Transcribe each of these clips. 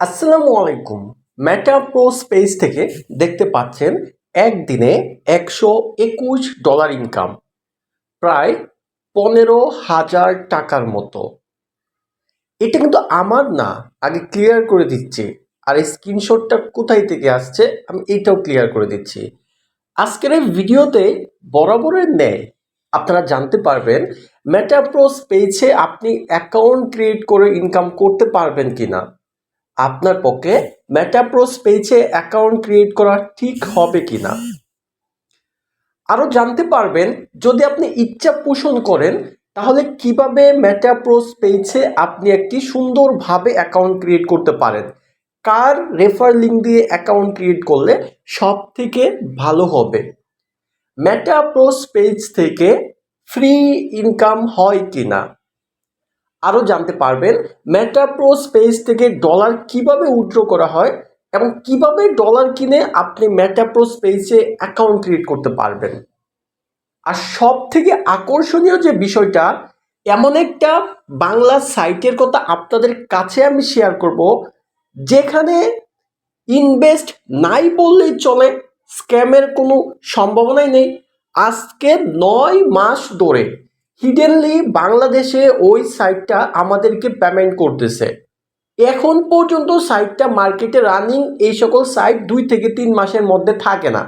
আসসালামু আলাইকুম। মেটা pro space থেকে দেখতে পাচ্ছেন একদিনে একশো একুশ ডলার ইনকাম প্রায় পনেরো হাজার টাকার মতো। এটা কিন্তু আমার না, আগে ক্লিয়ার করে দিচ্ছি। আর এই স্ক্রিনশটটা কোথায় থেকে আসছে, আমি এটাও ক্লিয়ার করে দিচ্ছি। আজকের এই ভিডিওতে বরাবরের ন্যায় আপনারা জানতে পারবেন মেটা প্রো স্পেসে আপনি অ্যাকাউন্ট ক্রিয়েট করে ইনকাম করতে পারবেন কিনা। আপনার পক্ষে মেটাপ্রোস পেজে অ্যাকাউন্ট ক্রিয়েট করা ঠিক হবে কি না আরও জানতে পারবেন, যদি আপনি ইচ্ছা পোষণ করেন, তাহলে কীভাবে মেটাপ্রোস পেজে আপনি একটি সুন্দরভাবে অ্যাকাউন্ট ক্রিয়েট করতে পারেন? কার রেফার লিঙ্ক দিয়ে অ্যাকাউন্ট ক্রিয়েট করলে সব থেকে ভালো হবে? মেটাপ্রোস পেজ থেকে ফ্রি ইনকাম হয় কিনা? আরও জানতে পারবেন মেটাপ্রো স্পেস থেকে ডলার কীভাবে উইথড্র করা হয় এবং কীভাবে ডলার কিনে আপনি মেটাপ্রো স্পেসে অ্যাকাউন্ট ক্রিয়েট করতে পারবেন। আর সব থেকে আকর্ষণীয় যে বিষয়টা, এমন একটা বাংলা সাইটের কথা আপনাদের কাছে আমি শেয়ার করব, যেখানে ইনভেস্ট নাই বললেই চলে স্ক্যামের কোনো সম্ভাবনাই নেই। আজকে নয় মাস ধরে হিডেনলি বাংলাদেশে ওই সাইটটা আমাদেরকে পেমেন্ট করতেছে। এখন পর্যন্ত সাইটটা মার্কেটে রানিং এই সকল সাইট দুই থেকে তিন মাসের মধ্যে থাকে না।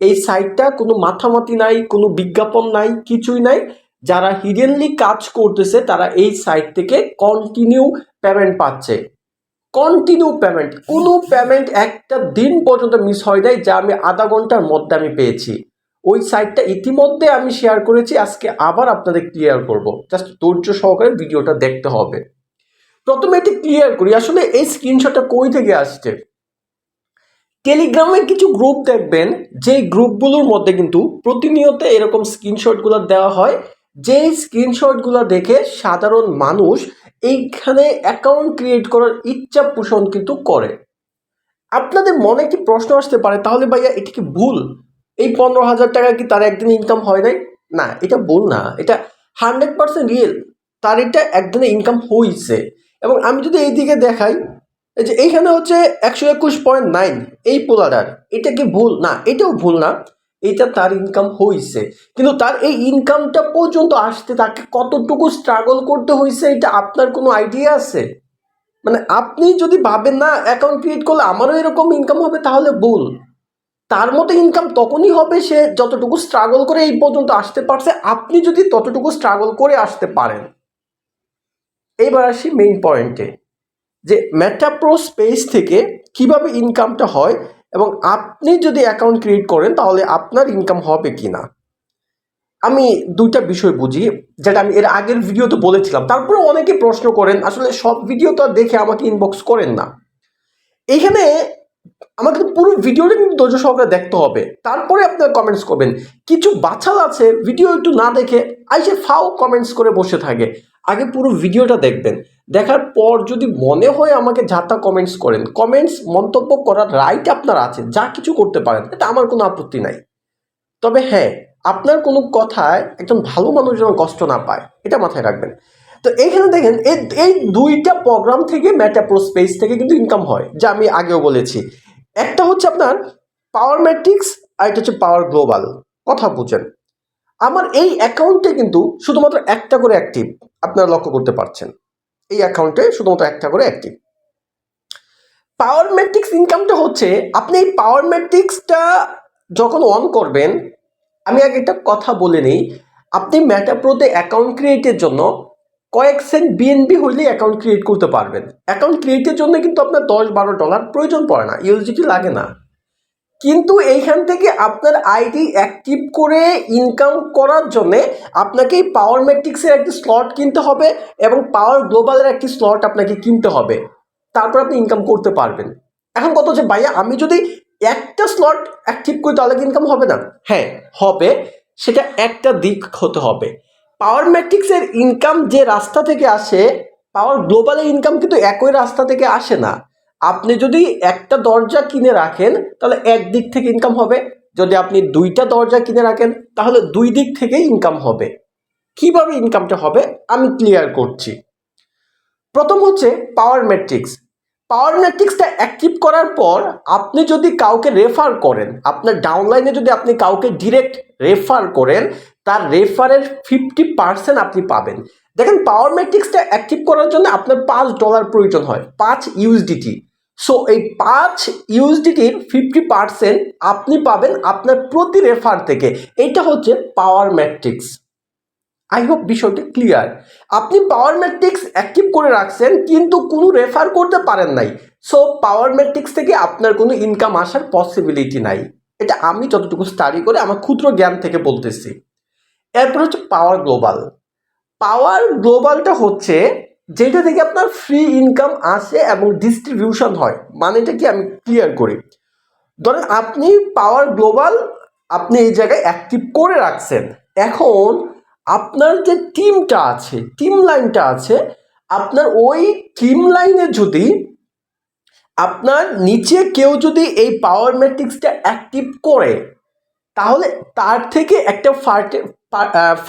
এই সাইটটা কোনো মাথামাতি নাই, কোনো বিজ্ঞাপন নাই, কিছুই নাই। যারা হিডেনলি কাজ করতেছে, তারা এই সাইট থেকে কন্টিনিউ পেমেন্ট পাচ্ছে। কন্টিনিউ পেমেন্ট কোনো পেমেন্ট একটা দিন পর্যন্ত মিস হয় নাই, যা আমি আধা ঘণ্টার মধ্যে আমি পেয়েছি। ওই সাইটটা ইতিমধ্যে আমি শেয়ার করেছি, আজকে আবার আপনাদের ক্লিয়ার করব। জাস্ট ধৈর্য সহকারে ভিডিওটা দেখতে হবে। প্রথমে এটি ক্লিয়ার করি, আসলে এই স্ক্রিনশটটা কই থেকে আসছে? টেলিগ্রামের কিছু গ্রুপ দেখবেন যে গ্রুপগুলোর মধ্যে কিন্তু প্রতিনিয়ত এরকম স্ক্রিনশটগুলো দেওয়া হয়। যে স্ক্রিনশটগুলো দেখে সাধারণ মানুষ এইখানে অ্যাকাউন্ট ক্রিয়েট করার ইচ্ছা পোষণ কিন্তু করে। আপনাদের মনে কি প্রশ্ন আসতে পারে? তাহলে ভাইয়া, এটি কি ভুল? এই পনেরো হাজার টাকা কি তার একদিন ইনকাম হয় নাই? না, এটা ভুল না। এটা হান্ড্রেড পার্সেন্ট রিয়েল তার এটা একদিনে ইনকাম হয়েছে এবং আমি যদি এইদিকে দেখাই, এই যে এইখানে হচ্ছে একশো একুশ পয়েন্ট নাইন এই পোলাডার। এটা কি ভুল? না, এটাও ভুল না। এটা তার ইনকাম হয়েছে কিন্তু তার এই ইনকামটা পর্যন্ত আসতে তাকে কতটুকু স্ট্রাগল করতে হয়েছে এটা আপনার কোনো আইডিয়া আছে? মানে আপনি যদি ভাবেন, না অ্যাকাউন্ট ক্রিয়েট করলে আমারও এরকম ইনকাম হবে, তাহলে ভুল। তার মতো ইনকাম তখনই হবে সে যতটুকু স্ট্রাগল করে এই পর্যন্ত আসতে পারছে। আপনি যদি ততটুকু স্ট্রাগল করে আসতে পারেন। এইবার আসি মেইন পয়েন্টে যে মেটাপ্রো স্পেস থেকে কীভাবে ইনকামটা হয় এবং আপনি যদি অ্যাকাউন্ট ক্রিয়েট করেন, তাহলে আপনার ইনকাম হবে কি না আমি দুইটা বিষয় বুঝি, যেটা আমি এর আগের ভিডিওতে বলেছিলাম। তারপরে অনেকে প্রশ্ন করেন, আসলে সব ভিডিও তো দেখে আমাকে ইনবক্স করেন না। এইখানে আমাকে পুরো ভিডিওটা কিন্তু ধৈর্য সহকারে দেখতে হবে। তারপরে আপনারা কমেন্টস করবেন। কিছু বাছাল আছে ভিডিও একটু না দেখে আইসে ফাও কমেন্টস করে বসে থাকে। আগে পুরো ভিডিওটা দেখবেন। দেখার পর যদি মনে হয় আমাকে যাতা কমেন্টস করেন কমেন্টস মন্তব্য করার রাইট আপনার আছে, যা কিছু করতে পারেন, এটা আমার কোনো আপত্তি নাই। তবে হ্যাঁ আপনার কোনো কথায় একজন ভালো মানুষ যেন কষ্ট না পায়, এটা মাথায় রাখবেন। তো এইখানে দেখেন এই এই দুইটা প্রোগ্রাম থেকে ম্যাটাপ্রো স্পেস থেকে কিন্তু ইনকাম হয়, যা আমি আগেও বলেছি। একটা হচ্ছে আপনার পাওয়ার ম্যাট্রিক্স আর একটা হচ্ছে পাওয়ার গ্লোবাল কথা বুঝেন। আমার এই অ্যাকাউন্টে কিন্তু শুধুমাত্র একটা করে অ্যাক্টিভ আপনারা লক্ষ্য করতে পারছেন। এই অ্যাকাউন্টে শুধুমাত্র একটা করে অ্যাক্টিভ পাওয়ার ম্যাট্রিক্স ইনকামটা হচ্ছে, আপনি এই পাওয়ার ম্যাট্রিক্সটা যখন অন করবেন, আমি আগে একটা কথা বলে নিই, আপনি ম্যাটাপ্রোতে অ্যাকাউন্ট ক্রিয়েটের জন্য কয়েক সেন্ট বিএনবি হইলে অ্যাকাউন্ট ক্রিয়েট করতে পারবেন। অ্যাকাউন্ট ক্রিয়েটের জন্য কিন্তু আপনার দশ বারো ডলার প্রয়োজন পড়ে না ইউএসডিটি লাগে না। কিন্তু এইখান থেকে আপনার আইডি অ্যাক্টিভ করে ইনকাম করার জন্যে আপনাকে পাওয়ার ম্যাট্রিক্সের একটি স্লট কিনতে হবে এবং পাওয়ার গ্লোবালের একটি স্লট আপনাকে কিনতে হবে। তারপর আপনি ইনকাম করতে পারবেন। এখন কত হচ্ছে, ভাইয়া, আমি যদি একটা স্লট অ্যাক্টিভ করি তাহলে ইনকাম হবে না? হ্যাঁ হবে। সেটা একটা দিক হতে হবে। পাওয়ার ম্যাট্রিক্সের ইনকাম যে রাস্তা থেকে আসে পাওয়ার গ্লোবালের ইনকাম কিন্তু একই রাস্তা থেকে আসে না। আপনি যদি একটা দরজা কিনে রাখেন, তাহলে এক দিক থেকে ইনকাম হবে। যদি আপনি দুইটা দরজা কিনে রাখেন, তাহলে দুই দিক থেকেই ইনকাম হবে। কীভাবে ইনকামটা হবে? আমি ক্লিয়ার করছি। প্রথম হচ্ছে পাওয়ার ম্যাট্রিক্স পাওয়ার ম্যাট্রিক্সটা অ্যাক্টিভ করার পর আপনি যদি কাউকে রেফার করেন, আপনার ডাউনলাইনে যদি আপনি কাউকে ডিরেক্ট রেফার করেন, তার রেফারের ফিফটি পার্সেন্ট আপনি পাবেন। দেখেন পাওয়ার ম্যাট্রিক্সটা অ্যাক্টিভ করার জন্য আপনার পাঁচ ডলার প্রয়োজন হয়, পাঁচ ইউএসডিটি সো এই পাঁচ ইউএসডিটির ফিফটি পার্সেন্ট আপনি পাবেন আপনার প্রতি রেফার থেকে। এটা হচ্ছে পাওয়ার ম্যাট্রিক্স আই হোপ বিষয়টি ক্লিয়ার আপনি পাওয়ার ম্যাট্রিক্স অ্যাক্টিভ করে রাখছেন, কিন্তু কোনো রেফার করতে পারেন নাই। সো পাওয়ার ম্যাট্রিক্স থেকে আপনার কোনো ইনকাম আসার পসিবিলিটি নাই। এটা আমি যতটুকু স্টাডি করে আমার ক্ষুদ্র জ্ঞান থেকে বলতেছি। এরপর হচ্ছে পাওয়ার গ্লোবাল পাওয়ার গ্লোবালটা হচ্ছে যেটা থেকে আপনার ফ্রি ইনকাম আসে এবং ডিস্ট্রিবিউশন হয়। মানেটা কি আমি ক্লিয়ার করি? ধরেন আপনি পাওয়ার গ্লোবাল আপনি এই জায়গায় অ্যাক্টিভ করে রাখছেন। এখন আপনার যে টিমটা আছে টিম লাইনটা আছে, আপনার ওই টিম লাইনে যদি আপনার নিচে কেউ যদি এই পাওয়ার ম্যাট্রিক্সটা অ্যাক্টিভ করে তাহলে তার থেকে একটা ফার্টে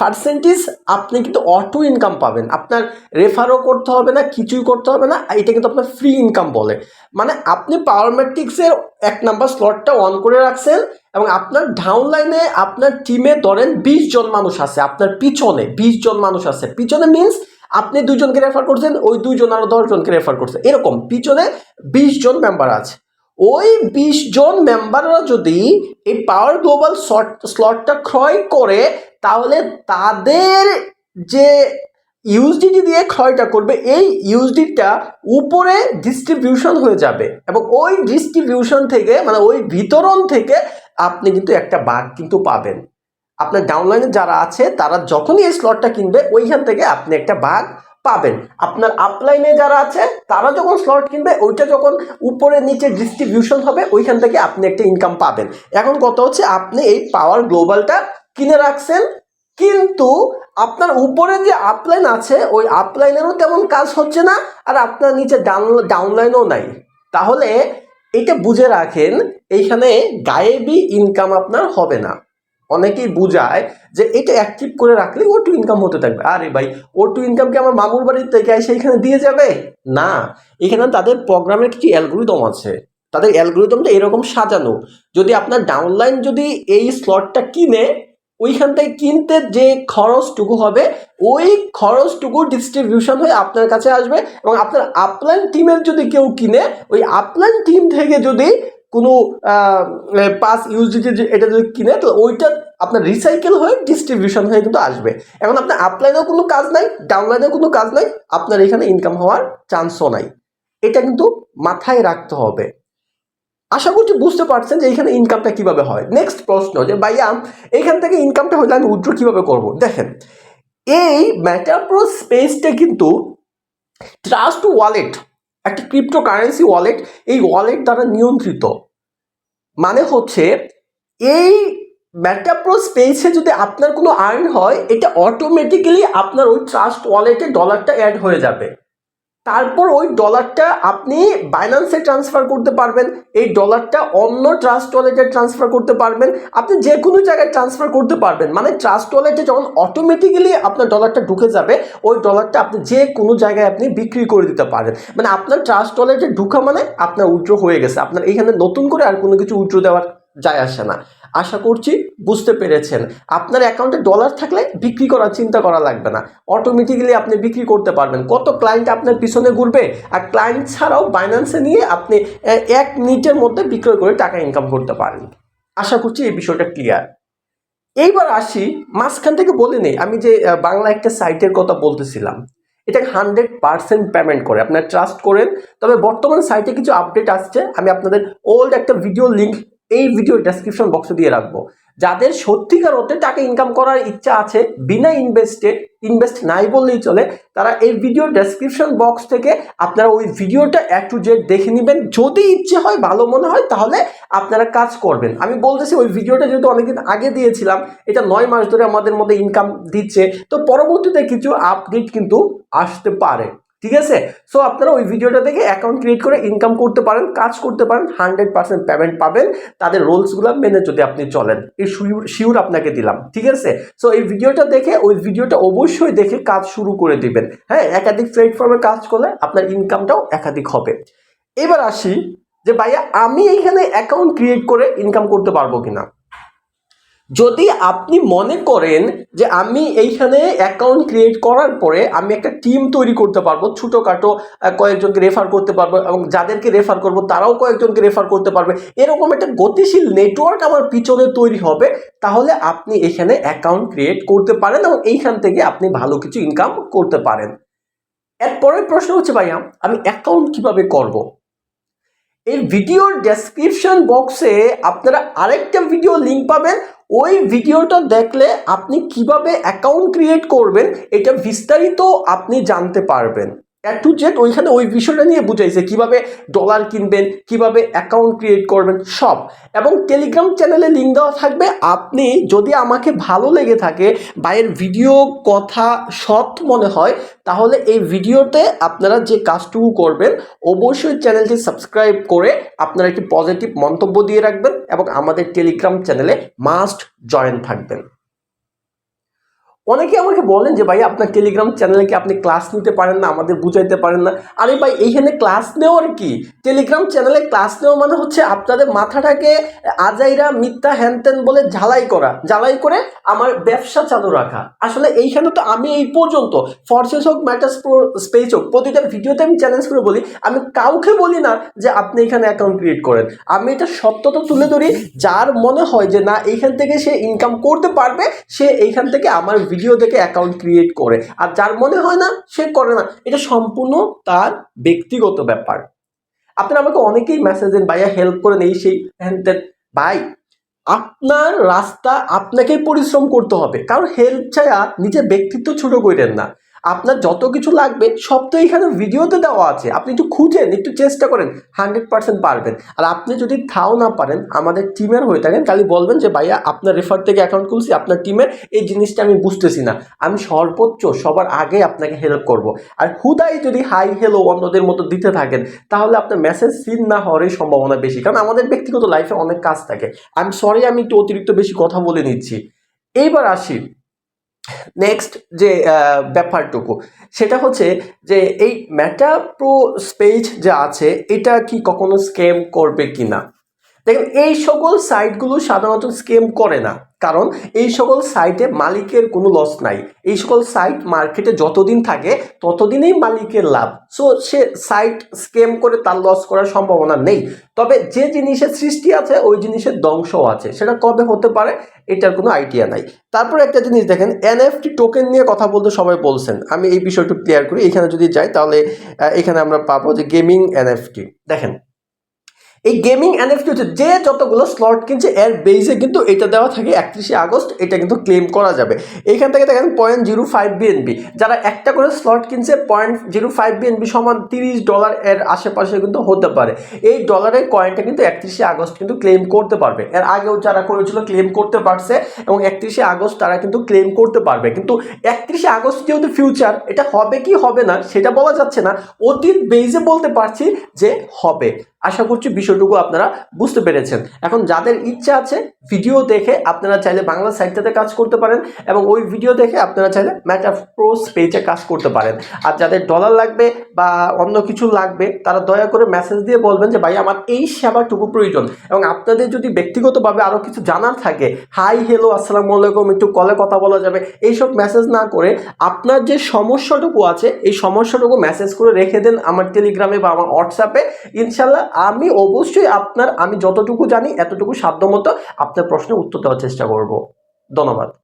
পার্সেন্টেজ আপনি কিন্তু অটো ইনকাম পাবেন। আপনার রেফারও করতে হবে না, কিছুই করতে হবে না এটা কিন্তু আপনার ফ্রি ইনকাম বলে। মানে আপনি পাওয়ার ম্যাট্রিক্সের এক নাম্বার স্লটটা অন করে রাখছেন এবং আপনার ডাউন লাইনে আপনার টিমে ধরেন বিশ জন মানুষ আছে, আপনার পিছনে বিশ জন মানুষ আছে। পিছনে মিনস আপনি দুজনকে রেফার করছেন, ওই দুজন আরও দশজনকে রেফার করছে। এরকম, পিছনে বিশ জন মেম্বার আছে। ওই বিশ জন মেম্বাররা যদি এই পাওয়ার গ্লোবাল স্লটটা ক্রয় করে, তাহলে তাদের যে ইউএসডিটি দিয়ে ক্রয়টা করবে, এই ইউএসডিটা উপরে ডিস্ট্রিবিউশন হয়ে যাবে। এবং ওই ডিস্ট্রিবিউশন থেকে মানে ওই বিতরণ থেকে আপনি কিন্তু একটা বাঘ কিন্তু পাবেন। আপনার ডাউনলাইনে যারা আছে, তারা যখনই এই স্লটটা কিনবে, ওইখান থেকে আপনি একটা বাঘ পাবেন। আপনার আপলাইনে যারা আছে, তারা যখন স্লট কিনবে, ওইটা যখন উপরে নিচে ডিস্ট্রিবিউশন হবে, ওইখান থেকে আপনি একটা ইনকাম পাবেন। এখন কত হচ্ছে, আপনি এই পাওয়ার গ্লোবালটা কিনে রাখছেন, কিন্তু আপনার উপরে যে আপলাইন আছে, ওই আপলাইনেরও তেমন কাজ হচ্ছে না, আর আপনার নিচে ডাউন ডাউনলাইনও নাই। তাহলে এটা বুঝে রাখেন, এইখানে গায়েবি ইনকাম আপনার হবে না। অনেকেই বুঝায় যে এটা অ্যাক্টিভ করে রাখলে ও টু ইনকাম হতে থাকবে। আরে ভাই ও টু ইনকাম কি আমার মামুর বাড়ির থেকে এসে এখানে দিয়ে যাবে? না, এখানে তাদের প্রোগ্রামের কিছু অ্যালগোরিদম আছে। তাদের অ্যালগোরিদমটা এরকম সাজানো। যদি আপনার ডাউনলাইন যদি এই স্লটটা কিনে ওইখান থেকে কিনতে যে খরচটুকু হবে, ওই খরচটুকু ডিস্ট্রিবিউশন হয়ে আপনার কাছে আসবে এবং আপনার আপলাইন টিমের যদি কেউ কিনে, ওই আপলাইন টিম থেকে যদি কোনো পাস ইউজিটি এটা যদি কিনে, তো ওইটা আপনার রিসাইকেল হয়ে ডিস্ট্রিবিউশন হয়ে কিন্তু আসবে। এখন আপনার আপলাইনেও কোনো কাজ নাই ডাউনলাইনেও কোনো কাজ নাই, আপনার এখানে ইনকাম হওয়ার চান্সও নাই। এটা কিন্তু মাথায় রাখতে হবে। আশা করছি বুঝতে পারছেন যে এখানে ইনকামটা কীভাবে হয়। নেক্সট প্রশ্ন যে, ভাইয়া এইখান থেকে ইনকামটা হলে আমি উইথড্র কীভাবে করব? দেখেন, এই ম্যাটারপ্রো স্পেসটা কিন্তু ট্রাস্ট ওয়ালেট একটা ক্রিপ্টো কারেন্সি ওয়ালেট এই ওয়ালেট দ্বারা নিয়ন্ত্রিত। মানে হচ্ছে, এই ম্যাটাপ্রো স্পেসে যদি আপনার কোনো আর্ন হয়, এটা অটোমেটিক্যালি আপনার ওই ট্রাস্ট ওয়ালেটে ডলারটা অ্যাড হয়ে যাবে। তারপর ওই ডলারটা আপনি বাইন্যান্সে ট্রান্সফার করতে পারবেন। এই ডলারটা অন্য ট্রাস্ট ওয়ালেটে ট্রান্সফার করতে পারবেন। আপনি যে কোনো জায়গায় ট্রান্সফার করতে পারবেন। মানে ট্রাস্ট ওয়ালেটে যখন অটোমেটিক্যালি আপনার ডলারটা ঢুকে যাবে, ওই ডলারটা আপনি যে কোনো জায়গায় আপনি বিক্রি করে দিতে পারেন। মানে আপনার ট্রাস্ট ওয়ালেটে ঢুকা মানে আপনার উইথড্র হয়ে গেছে। আপনার এখানে নতুন করে আর কোনো কিছু উইথড্র দেওয়ার যায় আসে না। আশা করছি বুঝতে পেরেছেন। আপনার অ্যাকাউন্টে ডলার থাকলে বিক্রি করার চিন্তা করা লাগবে না। অটোমেটিক্যালি আপনি বিক্রি করতে পারবেন। কত ক্লায়েন্ট আপনার পিছনে ঘুরবে? আর ক্লায়েন্ট ছাড়াও বাইন্যান্সে নিয়ে আপনি এক মিনিটের মধ্যে বিক্রয় করে টাকা ইনকাম করতে পারেন। আশা করছি এই বিষয়টা ক্লিয়ার এইবার আসি, মাঝখান থেকে বলে নেই, আমি যে বাংলা একটা সাইটের কথা বলতেছিলাম। এটা হান্ড্রেড পার্সেন্ট পেমেন্ট করে। আপনার ট্রাস্ট করেন। তবে বর্তমান সাইটে কিছু আপডেট আসছে। আমি আপনাদের ওল্ড একটা ভিডিও লিঙ্ক এই ভিডিও ডেসক্রিপশন বক্সে দিয়ে রাখব। যাদের সত্যিকার হতে টাকা ইনকাম করার ইচ্ছা আছে, বিনা ইনভেস্টে ইনভেস্ট নাই বললেই চলে, তারা এই ভিডিও ডেসক্রিপশন বক্স থেকে আপনারা ওই ভিডিওটা এক টু জেড দেখে নেবেন। যদি ইচ্ছে হয়, ভালো মনে হয়, তাহলে আপনারা কাজ করবেন। আমি বলতেছি, ওই ভিডিওটা যেহেতু অনেকদিন আগে দিয়েছিলাম, এটা নয় মাস ধরে আমাদের মধ্যে ইনকাম দিচ্ছে, তো পরবর্তীতে কিছু আপডেট কিন্তু আসতে পারে। ঠিক আছে? সো আপনারা ওই ভিডিওটা দেখে অ্যাকাউন্ট ক্রিয়েট করে ইনকাম করতে পারেন, কাজ করতে পারেন হান্ড্রেড পার্সেন্ট পেমেন্ট পাবেন, তাদের রোলসগুলো মেনে যদি আপনি চলেন। এই শিওর আপনাকে দিলাম, ঠিক আছে? সো এই ভিডিওটা দেখে, ওই ভিডিওটা অবশ্যই দেখে কাজ শুরু করে দিবেন। হ্যাঁ একাধিক প্ল্যাটফর্মে কাজ করলে আপনার ইনকামটাও একাধিক হবে। এবার আসি যে, ভাইয়া, আমি এইখানে অ্যাকাউন্ট ক্রিয়েট করে ইনকাম করতে পারব কিনা? যদি আপনি মনে করেন যে আমি এইখানে অ্যাকাউন্ট ক্রিয়েট করার পরে আমি একটা টিম তৈরি করতে পারব, ছোটোখাটো কয়েকজনকে রেফার করতে পারব এবং যাদেরকে রেফার করব তারাও কয়েকজনকে রেফার করতে পারবে। এরকম একটা গতিশীল নেটওয়ার্ক আমার পিছনে তৈরি হবে, তাহলে আপনি এখানে অ্যাকাউন্ট ক্রিয়েট করতে পারেন এবং এইখান থেকে আপনি ভালো কিছু ইনকাম করতে পারেন। এরপরের প্রশ্ন হচ্ছে, ভাইয়া, আমি অ্যাকাউন্ট কীভাবে করব? এই ভিডিওর ডেসক্রিপশন বক্সে আপনারা আরেকটা ভিডিও লিঙ্ক পাবেন ওই ভিডিওটা দেখলে আপনি কীভাবে অ্যাকাউন্ট ক্রিয়েট করবেন এটা বিস্তারিত আপনি জানতে পারবেন। টু জেড ওইখানে ওই বিষয়টা নিয়ে বুঝাইছে কীভাবে ডলার কিনবেন, কীভাবে অ্যাকাউন্ট ক্রিয়েট করবেন, সব। এবং টেলিগ্রাম চ্যানেলে লিঙ্ক দেওয়া থাকবে। আপনি যদি আমাকে ভালো লেগে থাকে বা এর ভিডিও কথা, সৎ মনে হয়, তাহলে এই ভিডিওতে আপনারা যে কাজটুকু করবেন, অবশ্যই চ্যানেলটি সাবস্ক্রাইব করে আপনারা একটি পজিটিভ মন্তব্য দিয়ে রাখবেন এবং আমাদের টেলিগ্রাম চ্যানেলে মাস্ট জয়েন থাকবেন। অনেকে আমাকে বলেন যে ভাই আপনার টেলিগ্রাম চ্যানেলে কি আপনি ক্লাস নিতে পারেন না? আমাদের বুঝাইতে পারেন না? আরে ভাই, এইখানে ক্লাস নেওয়ার কি? টেলিগ্রাম চ্যানেলে ক্লাস নেওয়া মানে হচ্ছে আপনাদের মাথাটাকে আজাইরা মিথ্যা হ্যানত্যান বলে ঝালাই করা। ঝালাই করে আমার ব্যবসা চালু রাখা। আসলে এইখানে তো আমি এই পর্যন্ত ফরসেস হোক ম্যাটার্স স্পেস হোক, প্রতিটা ভিডিওতে আমি চ্যালেঞ্জ করে বলি, আমি কাউকে বলি না যে, আপনি এখানে অ্যাকাউন্ট ক্রিয়েট করেন। আমি এটা সত্যতা তুলে ধরি, যার মনে হয় যে, না, এইখান থেকে সে ইনকাম করতে পারবে, সে এইখান থেকে আমার ভিডিও দেখে অ্যাকাউন্ট ক্রিয়েট করে। আর যার মনে হয় না, সে করে না। এটা সম্পূর্ণ তার ব্যক্তিগত ব্যাপার। আপনারা আমাকে অনেকেই মেসেজ দেন, ভাইয়া হেল্প করে নেই সেই। ভাই, আপনার রাস্তা আপনাকেই পরিশ্রম করতে হবে। কারণ হেল্প ছাড়া নিজের ব্যক্তিত্ব ছোট করেন না। আপনার যত কিছু লাগবে, সব তো এখানে ভিডিওতে দেওয়া আছে। আপনি একটু খুঁজেন একটু চেষ্টা করেন হান্ড্রেড পার্সেন্ট পারবেন। আর আপনি যদি তাও না পারেন, আমাদের টিমের হয়ে থাকেন তাহলে বলবেন যে, ভাইয়া, আপনার রেফার থেকে অ্যাকাউন্ট খুলছি, আপনার টিমের এই জিনিসটা আমি বুঝতেছি না। আমি সর্বোচ্চ সবার আগে আপনাকে হেল্প করব। আর হুদাই যদি হাই হেলো অন্যদের মতো দিতে থাকেন, তাহলে আপনার মেসেজ সিন না হওয়ারই সম্ভাবনা বেশি। কারণ আমাদের ব্যক্তিগত লাইফে অনেক কাজ থাকে। আমি সরি আমি একটু অতিরিক্ত বেশি কথা বলে নিচ্ছি। এইবার আসি নেক্সট যে ব্যাপারটুকু, সেটা হচ্ছে যে, এই ম্যাটা প্রো স্পেজ যা আছে, এটা কি কখনো স্ক্যাম করবে কি না দেখেন, এই সকল সাইটগুলো সাধারণত স্কেম করে না। কারণ এই সকল সাইটে মালিকের কোনো লস নাই। এই সকল সাইট মার্কেটে যতদিন থাকে, ততদিনই মালিকের লাভ। সো সে সাইট স্কেম করে তার লস করার সম্ভাবনা নেই। তবে যে জিনিসের সৃষ্টি আছে, ওই জিনিসের ধ্বংসও আছে। সেটা কবে হতে পারে, এটার কোনো আইডিয়া নাই। তারপর একটা জিনিস দেখেন এনএফটি টোকেন নিয়ে কথা বলতে সবাই বলছেন। আমি এই বিষয়টা ক্লিয়ার করি। এখানে যদি যাই, তাহলে এখানে আমরা পাবো যে গেমিং এনএফটি দেখেন এই গেমিং এনএফটি হচ্ছে যে যতগুলো স্লট কিনছে, এর বেজে কিন্তু এটা দেওয়া থাকে একত্রিশে আগস্ট, এটা কিন্তু ক্লেম করা যাবে। এইখান থেকে দেখেন পয়েন্ট জিরো ফাইভ বিএনবি যারা একটা করে স্লট কিনছে পয়েন্ট জিরো ফাইভ বিএনবি সমান তিরিশ ডলার এর আশেপাশে কিন্তু হতে পারে। এই ডলারের কয়েনটা কিন্তু একত্রিশে আগস্ট কিন্তু ক্লেম করতে পারবে। এর আগেও যারা করেছিল ক্লেম করতে পারছে, এবং একত্রিশে আগস্ট তারা কিন্তু ক্লেম করতে পারবে। কিন্তু একত্রিশে আগস্ট যেহেতু ফিউচার এটা হবে কি হবে না, সেটা বলা যাচ্ছে না। অতীত বেজে বলতে পারছি যে হবে। আশা করছি বিষয়টুকু আপনারা বুঝতে পেরেছেন। এখন যাদের ইচ্ছা আছে ভিডিও দেখে আপনারা চাইলে বাংলা সাইটটাতে কাজ করতে পারেন এবং ওই ভিডিও দেখে আপনারা চাইলে ম্যাটা প্রোস পেজে কাজ করতে পারেন। আর যাদের ডলার লাগবে বা অন্য কিছু লাগবে, তারা দয়া করে মেসেজ দিয়ে বলবেন যে, ভাই, আমার এই সেবাটুকু প্রয়োজন। এবং আপনাদের যদি ব্যক্তিগতভাবে আরও কিছু জানার থাকে, হাই হ্যালো আসসালামু আলাইকুম, একটু কলে কথা বলা যাবে। এইসব মেসেজ না করে আপনার যে সমস্যাটুকু আছে, এই সমস্যাটুকু মেসেজ করে রেখে দেন আমার টেলিগ্রামে বা আমার হোয়াটসঅ্যাপে ইনশাল্লাহ আমি অবশ্যই আপনার আমি যতটুকু জানি এতটুকু সাধ্যমতো আপনার প্রশ্নের উত্তর দেওয়ার চেষ্টা করব। ধন্যবাদ।